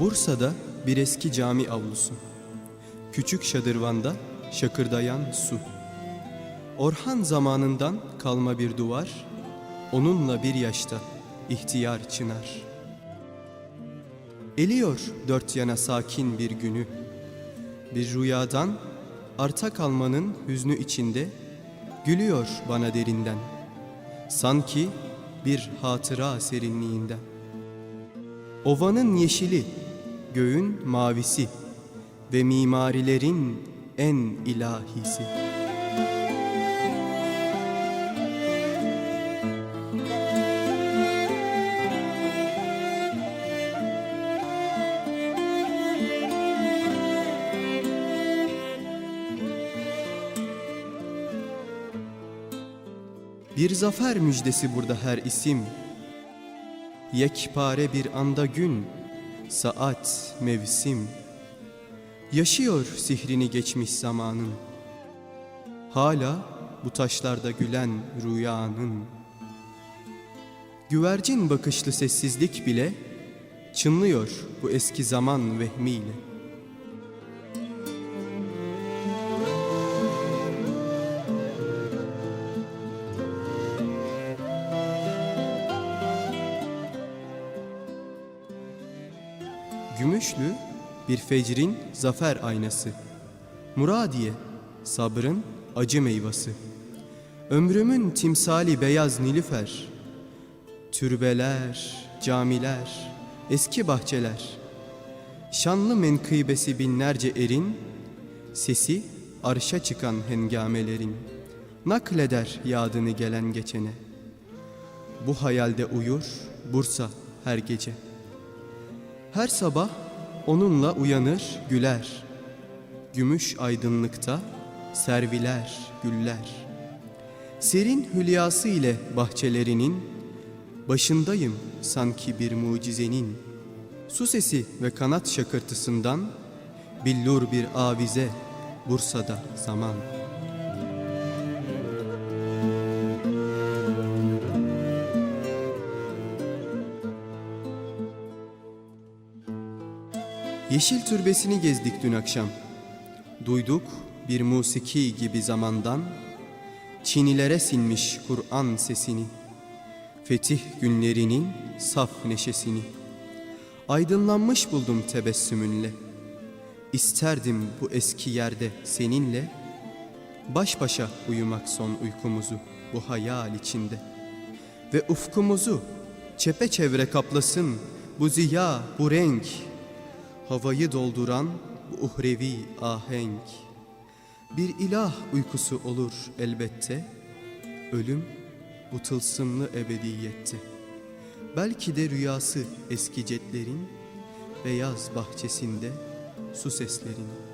Bursa'da bir eski cami avlusu. Küçük şadırvanda şakırdayan su. Orhan zamanından kalma bir duvar, onunla bir yaşta ihtiyar çınar. Eliyor dört yana sakin bir günü. Bir rüyadan arta kalmanın hüznü içinde gülüyor bana derinden. Sanki bir hatıra serinliğinden. Ovanın yeşili, göğün mavisi ve mimarilerin en ilahisi. Bir zafer müjdesi burada her isim. Yekpare bir anda gün, saat, mevsim. Yaşıyor sihrini geçmiş zamanın. Hala bu taşlarda gülen rüyanın. Güvercin bakışlı sessizlik bile çınlıyor bu eski zaman vehmiyle. Gümüşlü bir fecrin zafer aynası. Muradiye sabrın acı meyvası. Ömrümün timsali beyaz nilüfer. Türbeler, camiler, eski bahçeler. Şanlı menkıbesi binlerce erin, sesi arşa çıkan hengamelerin. Nakleder yadını gelen geçene. Bu hayalde uyur Bursa her gece. Her sabah onunla uyanır güler. Gümüş aydınlıkta serviler güller. Serin hülyası ile bahçelerinin başındayım sanki bir mucizenin. Su sesi ve kanat şakırtısından billur bir avize Bursa'da zaman. Yeşil türbesini gezdik dün akşam. Duyduk bir musiki gibi zamandan Çinilere sinmiş Kur'an sesini. Fetih günlerinin saf neşesini. Aydınlanmış buldum tebessümünle. İsterdim bu eski yerde seninle baş başa uyumak son uykumuzu bu hayal içinde. Ve ufkumuzu çepeçevre kaplasın bu ziya, bu renk, havayı dolduran bu uhrevi ahenk. Bir ilah uykusu olur elbette, ölüm bu tılsımlı ebediyette. Belki de rüyası eski cetlerin, beyaz bahçesinde su seslerin.